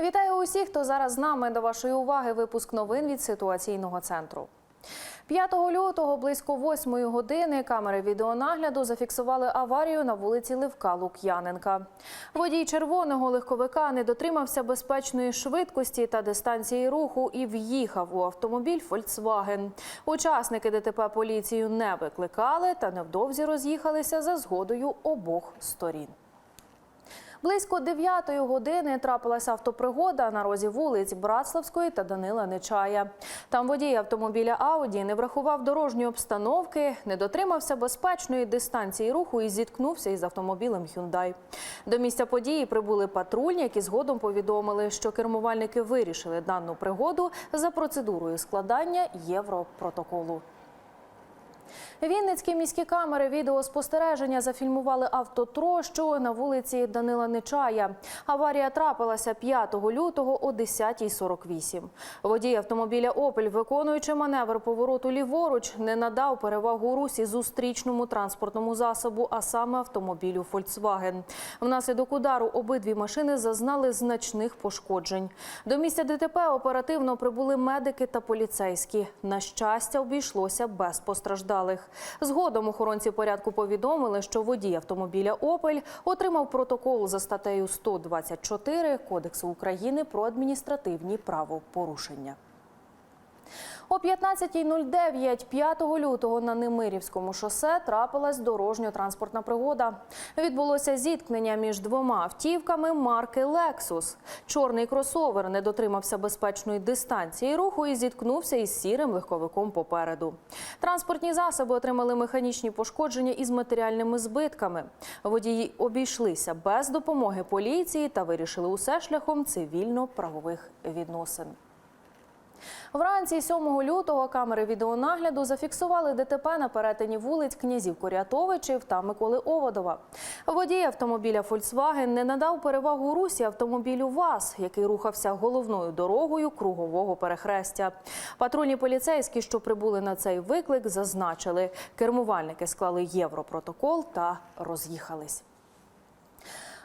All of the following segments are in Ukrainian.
Вітаю усіх, хто зараз з нами. До вашої уваги випуск новин від ситуаційного центру. 5 лютого близько 8 години камери відеонагляду зафіксували аварію на вулиці Левка Лук'яненка. Водій червоного легковика не дотримався безпечної швидкості та дистанції руху і в'їхав у автомобіль Volkswagen. Учасники ДТП поліцію не викликали та невдовзі роз'їхалися за згодою обох сторін. Близько 9 години трапилася автопригода на розі вулиць Братславської та Данила Нечая. Там водій автомобіля Ауді не врахував дорожньої обстановки, не дотримався безпечної дистанції руху і зіткнувся із автомобілем Hyundai. До місця події прибули патрульні, які згодом повідомили, що кермувальники вирішили дану пригоду за процедурою складання європротоколу. Вінницькі міські камери відеоспостереження зафільмували автотрощу на вулиці Данила Нечая. Аварія трапилася 5 лютого о 10.48. Водій автомобіля «Опель», виконуючи маневр повороту ліворуч, не надав перевагу русі зустрічному транспортному засобу, а саме автомобілю «Фольксваген». Внаслідок удару обидві машини зазнали значних пошкоджень. До місця ДТП оперативно прибули медики та поліцейські. На щастя, обійшлося без постраждалих. Згодом охоронці порядку повідомили, що водій автомобіля «Опель» отримав протокол за статтею 124 Кодексу України про адміністративні правопорушення. О 15.09 5 лютого на Немирівському шосе трапилась дорожньо-транспортна пригода. Відбулося зіткнення між двома автівками марки «Лексус». Чорний кросовер не дотримався безпечної дистанції руху і зіткнувся із сірим легковиком попереду. Транспортні засоби отримали механічні пошкодження із матеріальними збитками. Водії обійшлися без допомоги поліції та вирішили усе шляхом цивільно-правових відносин. Вранці 7 лютого камери відеонагляду зафіксували ДТП на перетині вулиць князів Корятовичів та Миколи Оводова. Водій автомобіля «Фольксваген» не надав перевагу русі автомобілю ВАЗ, який рухався головною дорогою кругового перехрестя. Патрульні поліцейські, що прибули на цей виклик, зазначили, кермувальники склали європротокол та роз'їхались.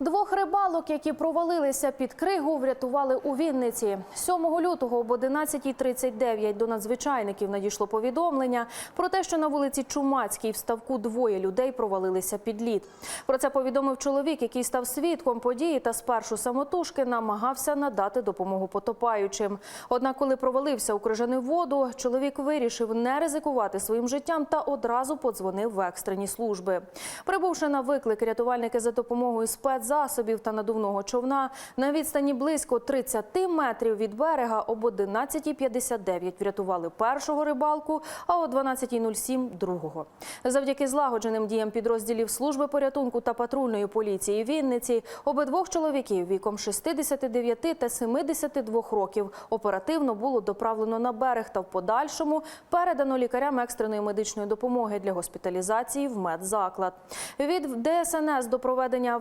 Двох рибалок, які провалилися під кригу, врятували у Вінниці. 7 лютого об 11.39 до надзвичайників надійшло повідомлення про те, що на вулиці Чумацькій в ставку двоє людей провалилися під лід. Про це повідомив чоловік, який став свідком події та спершу самотужки намагався надати допомогу потопаючим. Однак, коли провалився у крижану воду, чоловік вирішив не ризикувати своїм життям та одразу подзвонив в екстрені служби. Прибувши на виклик, рятувальники за допомогою спец засобів та надувного човна на відстані близько 30 метрів від берега об 11.59 врятували першого рибалку, а о 12.07 – другого. Завдяки злагодженим діям підрозділів служби порятунку та патрульної поліції Вінниці обидвох чоловіків віком 69 та 72 років оперативно було доправлено на берег та в подальшому передано лікарям екстреної медичної допомоги для госпіталізації в медзаклад. Від ДСНС до проведення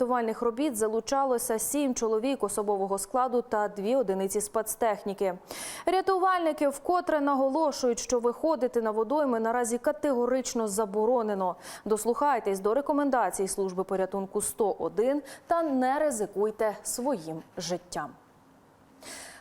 аварійно-рятувальних робіт залучалося сім чоловік особового складу та дві одиниці спецтехніки. Рятувальники вкотре наголошують, що виходити на водойми наразі категорично заборонено. Дослухайтесь до рекомендацій служби порятунку 101 та не ризикуйте своїм життям.